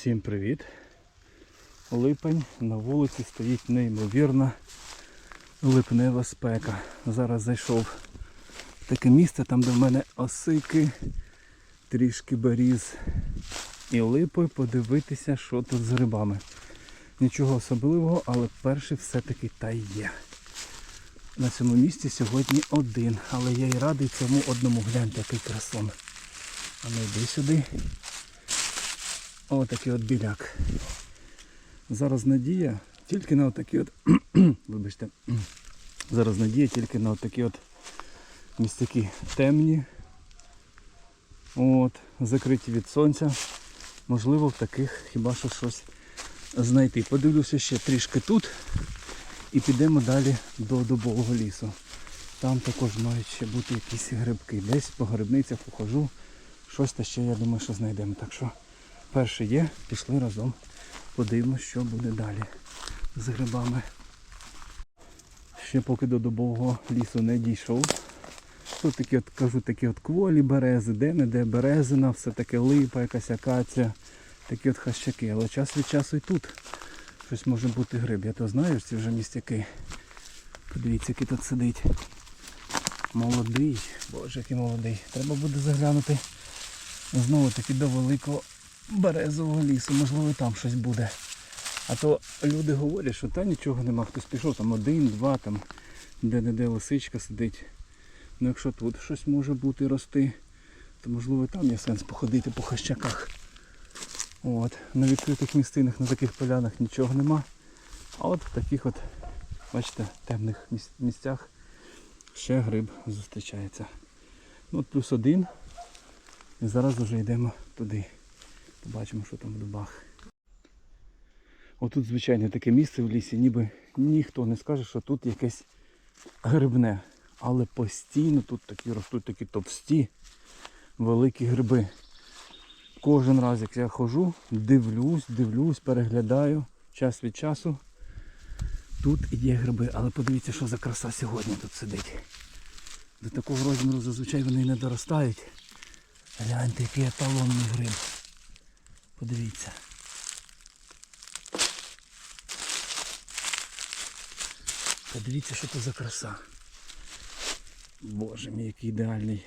Всім привіт! Липень на вулиці стоїть неймовірна липнева спека. Зараз зайшов в таке місце, там де в мене осики, трішки беріз і липи, подивитися, що тут з грибами. Нічого особливого, але перший все-таки та є. На цьому місці сьогодні один, але я й радий цьому одному. Гляньте, який красон. А ну йди сюди. Отакий от біляк. Зараз надія тільки на отакі от. Вибачте. Зараз надія тільки на отакі от містяки темні. От, закриті від сонця. Можливо, в таких хіба що щось знайти. Подивлюся ще трішки тут і підемо далі до дубового лісу. Там також мають ще бути якісь грибки. Десь по грибницях похожу. Щось та ще, я думаю, що знайдемо. Так що перше є, пішли разом. Подивимось, що буде далі з грибами. Ще поки до дубового лісу не дійшов. Тут такі от, кажу, такі от кволі берези, де-не-де березина, все таке липа, якась акація, такі от хащаки. Але час від часу і тут щось може бути гриб. Я то знаю, ці вже містяки. Подивіться, який тут сидить. Молодий, боже, який молодий. Треба буде заглянути знову таки до великого березового лісу. Можливо, там щось буде. А то люди говорять, що та нічого нема. Хтось пішов, там один, два, там де-не-де лисичка сидить. Ну якщо тут щось може бути рости, то можливо там є сенс походити по хащаках. От. На відкритих місцинах, на таких полянах нічого нема. А от в таких от, бачите, темних місцях ще гриб зустрічається. Ну от плюс один. І зараз вже йдемо туди. Побачимо, що там в дубах. Отут звичайне таке місце в лісі, ніби ніхто не скаже, що тут якесь грибне. Але постійно тут такі ростуть такі товсті, великі гриби. Кожен раз, як я ходжу, дивлюсь, дивлюсь, переглядаю час від часу. Тут є гриби, але подивіться, що за краса сьогодні тут сидить. До такого розміру зазвичай вони не доростають. Гляньте, який еталонний гриб. Подивіться. Подивіться, що це за краса. Боже мій, який ідеальний.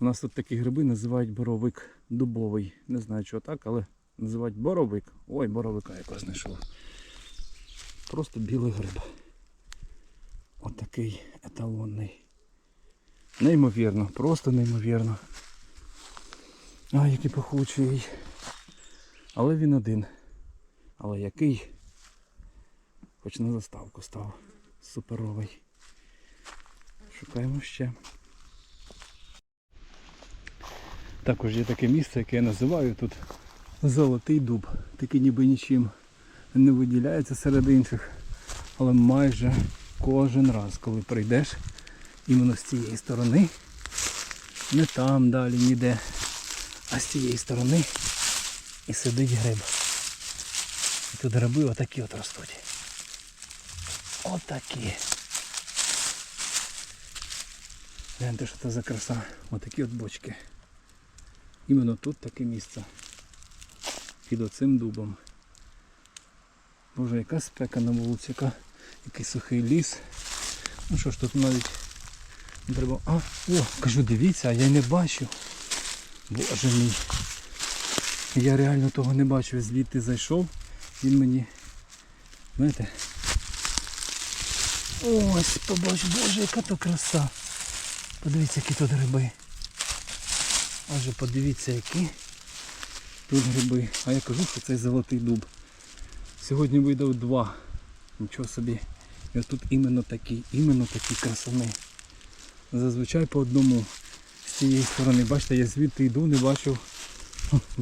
У нас тут такі гриби називають боровик дубовий. Не знаю чого так, але називають боровик. Ой, боровика якого знайшов. Просто білий гриб. Отакий еталонний. Неймовірно, просто неймовірно. А, який пахучий. Але він один. Але який? Хоч на заставку став. Суперовий. Шукаємо ще. Також є таке місце, яке я називаю тут Золотий дуб. Такий ніби нічим не виділяється серед інших. Але майже кожен раз, коли прийдеш іменно з цієї сторони, не там далі ніде, а з цієї сторони і сидить гриб. І тут гриби отакі от ростуть. Отакі. Гляньте, що це за краса. Отакі от бочки. Іменно тут таке місце. Під оцим дубом. Боже, яка спека на вулиці, яка, який сухий ліс. Ну що ж тут навіть треба... А, о, кажу, дивіться, а я не бачив. Боже мій. Я реально того не бачив. Звідти зайшов. Він мені. Знаєте? Ось, побач, боже, яка то краса. Подивіться, які тут гриби. Аже подивіться, які тут гриби. А я кажу, що це золотий дуб. Сьогодні видав два. Нічого собі. І ось тут іменно такі, іменно такі красони. Зазвичай по одному з цієї сторони. Бачите, я звідти йду, не бачив.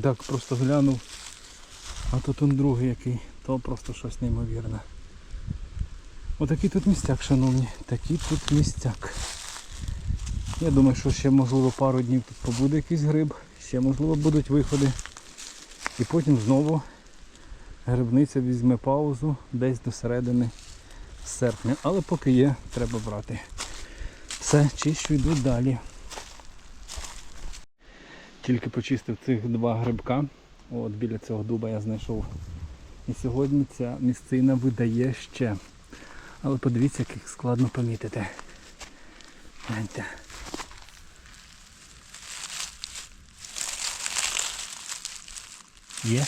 Так, просто глянув. А тут он другий який. То просто щось неймовірне. Отакий тут містяк, шановні. Такий тут містяк. Я думаю, що ще можливо пару днів тут побуде якийсь гриб, ще можливо будуть виходи. І потім знову грибниця візьме паузу десь до середини серпня. Але поки є, треба брати. Все, чищу йду далі. Тільки почистив цих два грибка. От біля цього дуба я знайшов. І сьогодні ця місцина видає ще. Але подивіться, як їх складно помітити. Гляньте. Є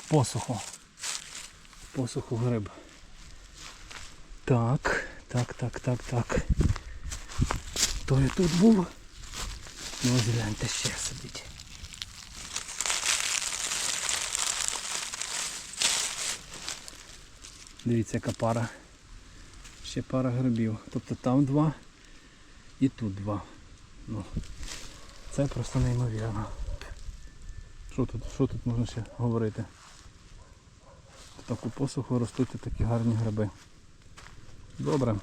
в посуху. В посуху гриб. Так, так, так, так, так. То я тут був. Ну ось гляньте ще сидить. Дивіться, яка пара. Ще пара грибів. Тобто там два і тут два. Ну, це просто неймовірно. Що тут, що тут можна ще говорити? В таку посуху ростуть такі гарні гриби. Добре.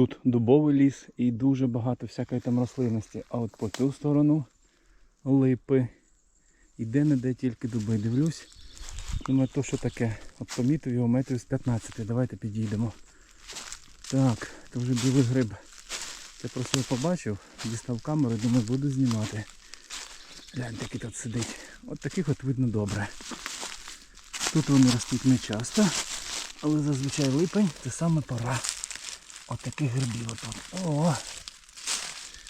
Тут дубовий ліс і дуже багато всякої там рослинності. А от по цю сторону липи. І де-не-де тільки дуби. Дивлюсь. Думаю, то що таке. От помітив його метрів з 15. Давайте підійдемо. Так, це вже білий гриб. Я просто його побачив, дістав камеру, думаю, буду знімати. Гляньте, який тут сидить. От таких от видно добре. Тут вони ростуть не часто, але зазвичай липень це саме пора. От таких грибів отут. О!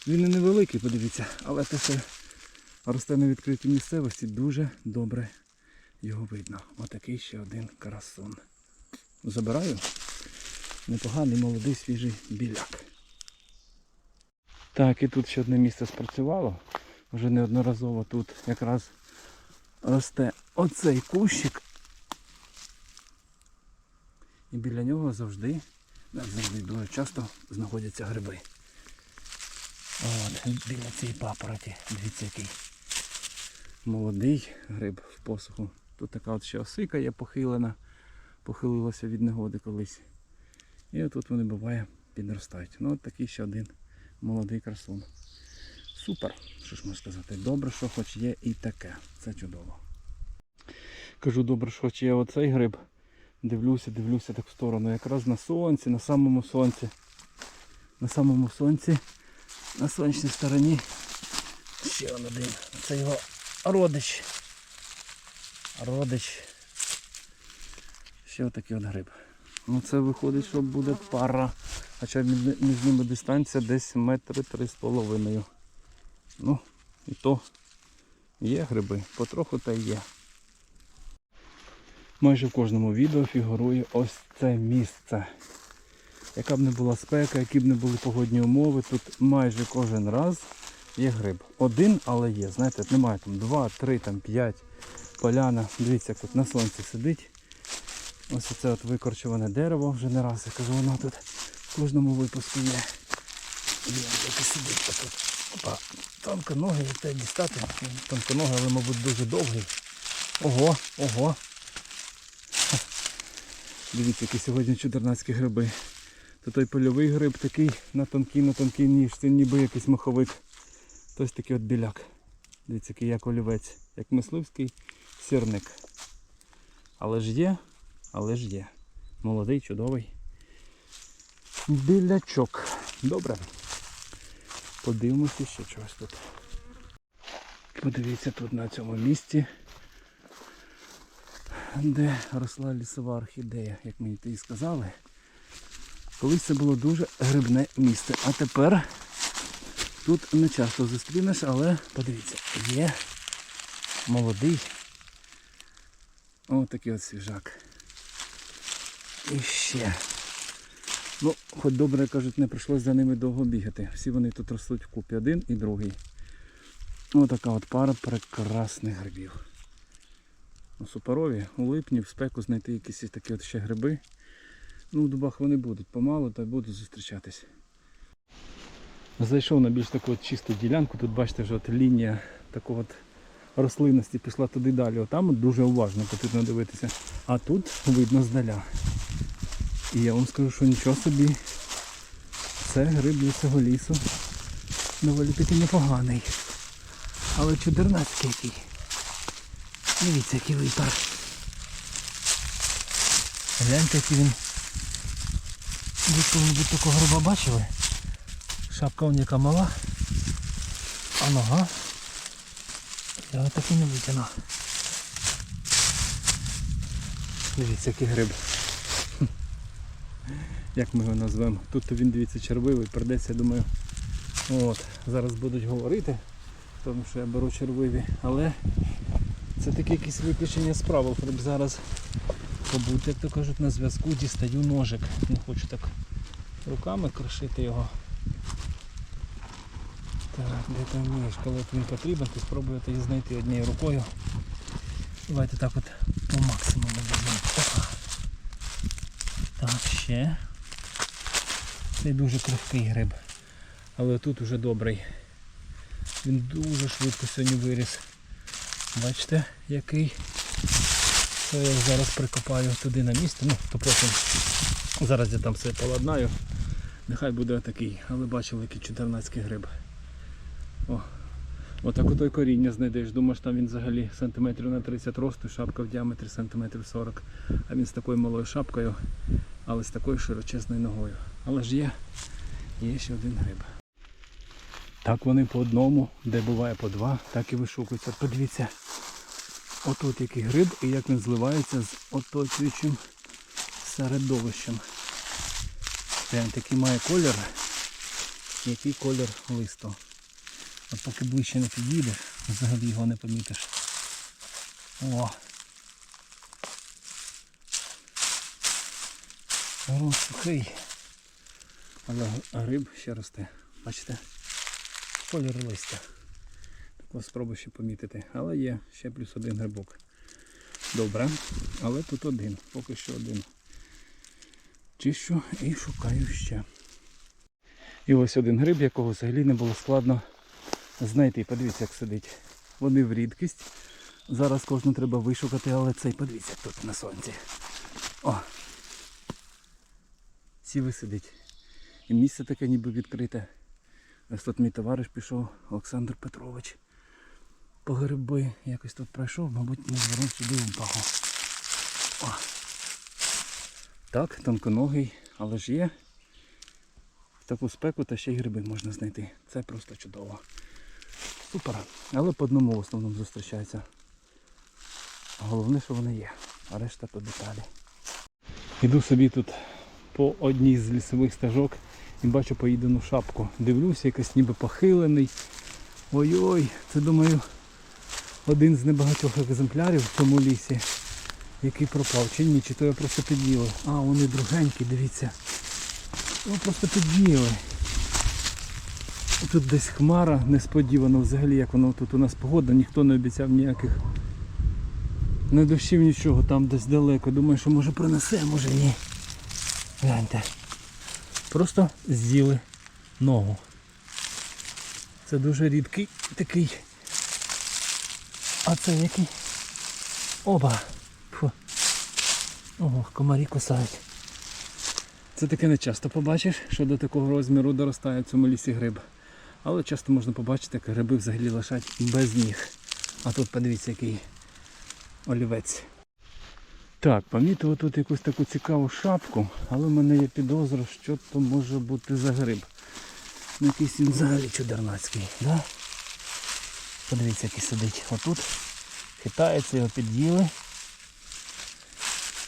Він і невеликий, подивіться, але те, що росте на відкритій місцевості, дуже добре його видно. Отакий ще один карасон. Забираю. Непоганий, молодий, свіжий біляк. Так, і тут ще одне місце спрацювало. Вже неодноразово тут якраз росте оцей кущик. І біля нього завжди, не завжди дуже часто знаходяться гриби. От, біля цієї папороті. Дивіться який молодий гриб в посуху. Тут така от ще осика є похилена, похилилася від негоди колись. І отут вони буває підростають. Ну от такий ще один молодий красун. Супер, що ж можна сказати. Добре, що хоч є і таке. Це чудово. Кажу, добре, що хоч є оцей гриб. Дивлюся, дивлюся так в сторону. Якраз на сонці, на самому сонці. На самому сонці, на сонячній стороні. Ще один. Це його родич. Родич. Ще отакий от гриб. Ну це виходить, що буде пара. Хоча між ними дистанція десь метри три з половиною. Ну, і то є гриби, потроху та є. Майже в кожному відео фігурує ось це місце. Яка б не була спека, які б не були погодні умови, тут майже кожен раз є гриб. Один, але є. Знаєте, немає там два, три, там п'ять. Поляна. Дивіться, як тут на сонці сидить. Ось оце от викорчуване дерево вже не раз. Я кажу, воно тут в кожному випуску є. Тут. Опа, тонконогий, як тебе дістати. Тонконогий, але, мабуть, дуже довгий. Ого, ого. Дивіться, які сьогодні чудернацькі гриби. То той польовий гриб такий на тонкій, на тонкій ніжці, ніби якийсь маховик. То ось такий от біляк. Дивіться, який як олівець, як мисливський сірник. Але ж є, але ж є. Молодий, чудовий. Білячок. Добре. Подивимося ще чогось тут. Подивіться тут на цьому місці, де росла лісова орхідея, як мені і сказали. Колись це було дуже грибне місце. А тепер тут не часто зустрінеш, але подивіться, є молодий. Ось такий от свіжак. І ще. Ну, хоч добре кажуть, не прийшлось за ними довго бігати. Всі вони тут ростуть вкупі, один і другий. Ось така от пара прекрасних грибів. Суперові, у липні в спеку знайти якісь такі от ще гриби. Ну, в дубах вони будуть помалу, та будуть зустрічатись. Зайшов на більш таку от чисту ділянку. Тут бачите, вже от лінія такого от рослинності пішла туди далі. Отам от дуже уважно потрібно дивитися. А тут видно здаля. І я вам скажу, що нічого собі. Це гриб для цього лісу. Доволі таки непоганий. Але чудернацький який. Дивіться, який випар. Гляньте, який він. Ви коли-небудь такого гриба бачили? Шапка у яка мала. А нога Я так і не витягну. Дивіться, який гриб. Як ми його назвемо? Тут він, дивіться, червивий, придеться, я думаю. От, зараз будуть говорити, тому що я беру червиві, але це таке якесь виключення з правил. Треба зараз побути, як то кажуть, на зв'язку, дістаю ножик. Не хочу так руками кришити його. Так, де там вмієш, коли він потрібен, то спробуєте її знайти однією рукою. Давайте так от по максимуму візьмемо. Так, ще. Це дуже крихкий гриб. Але тут уже добрий. Він дуже швидко сьогодні виріс. Бачите, який. Це я зараз прикопаю туди на місце, ну, то потім зараз я там все поладнаю. Нехай буде такий, але бачили, який чудернацький гриб. О, отак ото й коріння знайдеш. Думаєш, там він взагалі сантиметрів на 30 росту, шапка в діаметрі сантиметрів 40. А він з такою малою шапкою, але з такою широчезною ногою. Але ж є, є ще один гриб. Так вони по одному, де буває по два, так і вишукуються. Подивіться, отут який гриб і як він зливається з оточуючим середовищем. Прям такий має колір, який колір листу. От поки ближче не підійдеш, взагалі його не помітиш. О! О, сухий. Але гриб ще росте. Бачите? Колір листя. Так ось спробую ще помітити. Але є ще плюс один грибок. Добре. Але тут один. Поки що один. Чищу і шукаю ще. І ось один гриб, якого взагалі не було складно знайти. Подивіться, як сидить. Вони в рідкість. Зараз кожну треба вишукати, але цей подивіться, тут на сонці. О! Сівий сидить. І місце таке ніби відкрите. Ось тут мій товариш пішов, Олександр Петрович. По гриби якось тут пройшов, мабуть, не звернув сюди увагу. О! Так, тонконогий, але ж є. В таку спеку та ще й гриби можна знайти. Це просто чудово. Супер. Але по одному в основному зустрічається. Головне, що вони є, а решта то деталі. Іду собі тут по одній з лісових стежок і бачу поїдену шапку. Дивлюся, якось ніби похилений. Ой-ой, це думаю один з небагатьох екземплярів в цьому лісі, який пропав. Чи ні, чи то я просто під'їли. А, вони другенькі, дивіться. О, просто під'їли. Тут десь хмара несподівано взагалі, як воно тут у нас погода, ніхто не обіцяв ніяких не дощів нічого, там десь далеко. Думаю, що може принесе, може ні. Гляньте. Просто з'їли ногу. Це дуже рідкий такий. А це який? Оба. Фу. Ого, комарі кусають. Це таке не часто побачиш, що до такого розміру доростає в цьому лісі гриб. Але часто можна побачити, як гриби взагалі лишать без ніг. А тут подивіться, який олівець. Так, помітив тут якусь таку цікаву шапку, але в мене є підозра, що то може бути за гриб. Ну, якийсь він взагалі чудернацький, да? Подивіться, який сидить отут. Хитається, його під'їли.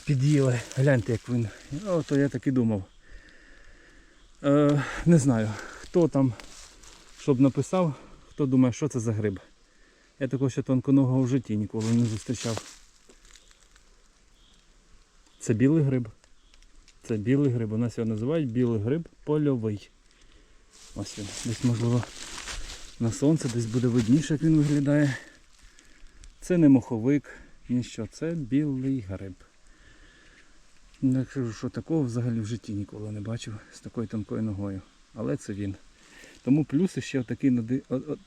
Під'їли. Гляньте, як він. Ото я так і думав. Е, не знаю, хто там щоб написав, хто думає, що це за гриб. Я такого ще тонконогого в житті ніколи не зустрічав. Це білий гриб. Це білий гриб. У нас його називають білий гриб польовий. Ось він. Десь можливо на сонце, десь буде видніше, як він виглядає. Це не моховик, ніщо, це білий гриб. Ну, Я кажу, що такого взагалі в житті ніколи не бачив з такою тонкою ногою. Але це він. Тому плюс ще отакий,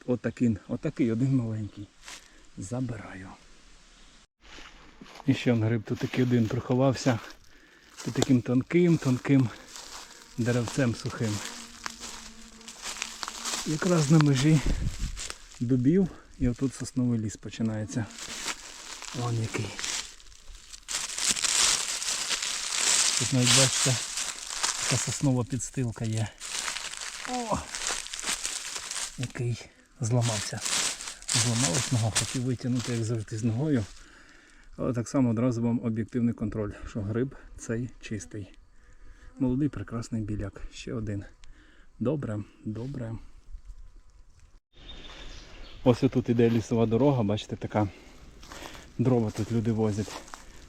отакий, отакий один маленький. Забираю. І ще он гриб тут такий один приховався під таким тонким, тонким деревцем сухим. Якраз на межі дубів і отут сосновий ліс починається. Вон який. Тут навіть бачите, така соснова підстилка є. О! Який зламався. Зламалась нога, хотів витягнути, як завжди, з ногою. Але так само одразу вам об'єктивний контроль, що гриб цей чистий. Молодий прекрасний біляк. Ще один. Добре, добре. Ось отут іде лісова дорога, бачите, така дрова тут люди возять.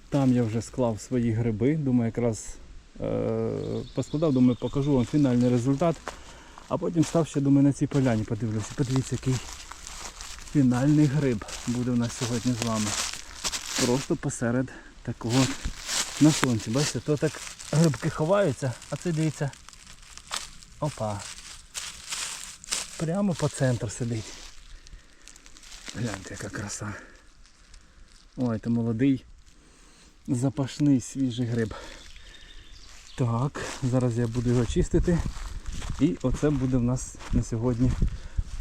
Там я вже склав свої гриби, думаю, якраз е- поскладав, думаю, покажу вам фінальний результат. А потім став ще думаю, на цій поляні подивлюся. Подивіться, який фінальний гриб буде у нас сьогодні з вами. Просто посеред такого на сонці. Бачите, то так грибки ховаються, а це дивіться. Опа. Прямо по центру сидить. Гляньте, яка краса. Ой, це молодий запашний свіжий гриб. Так, зараз я буду його чистити. І оце буде в нас на сьогодні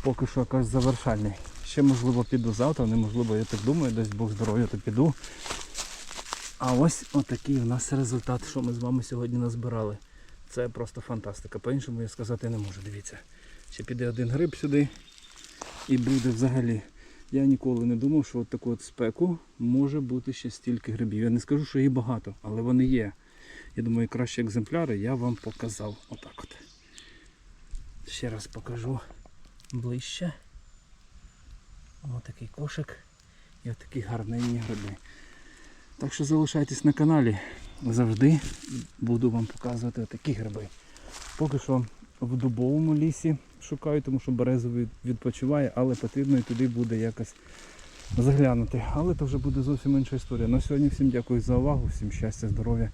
поки що якось завершальний. Ще можливо піду завтра, неможливо, я так думаю, десь Бог здоров'я, то піду. А ось отакий у нас результат, що ми з вами сьогодні назбирали. Це просто фантастика. По-іншому я сказати не можу. Дивіться. Ще піде один гриб сюди і буде взагалі. Я ніколи не думав, що от таку от спеку може бути ще стільки грибів. Я не скажу, що їх багато, але вони є. Я думаю, кращі екземпляри я вам показав. Отак от. Ще раз покажу ближче. Ось такий кошик і отакі гарненні гриби. Так що залишайтесь на каналі. Завжди буду вам показувати такі гриби. Поки що в дубовому лісі шукаю, тому що березовий відпочиває, але потрібно і туди буде якось заглянути. Але це вже буде зовсім інша історія. На сьогодні всім дякую за увагу, всім щастя, здоров'я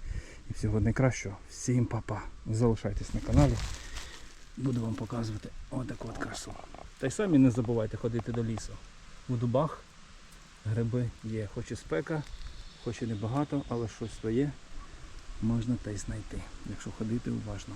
і всього найкращого. Всім па-па. Залишайтесь на каналі. Буду вам показувати отаку от красу. Та й самі не забувайте ходити до лісу. У дубах гриби є. Хоч і спека, хоч і небагато, але щось своє можна та й знайти, якщо ходити уважно.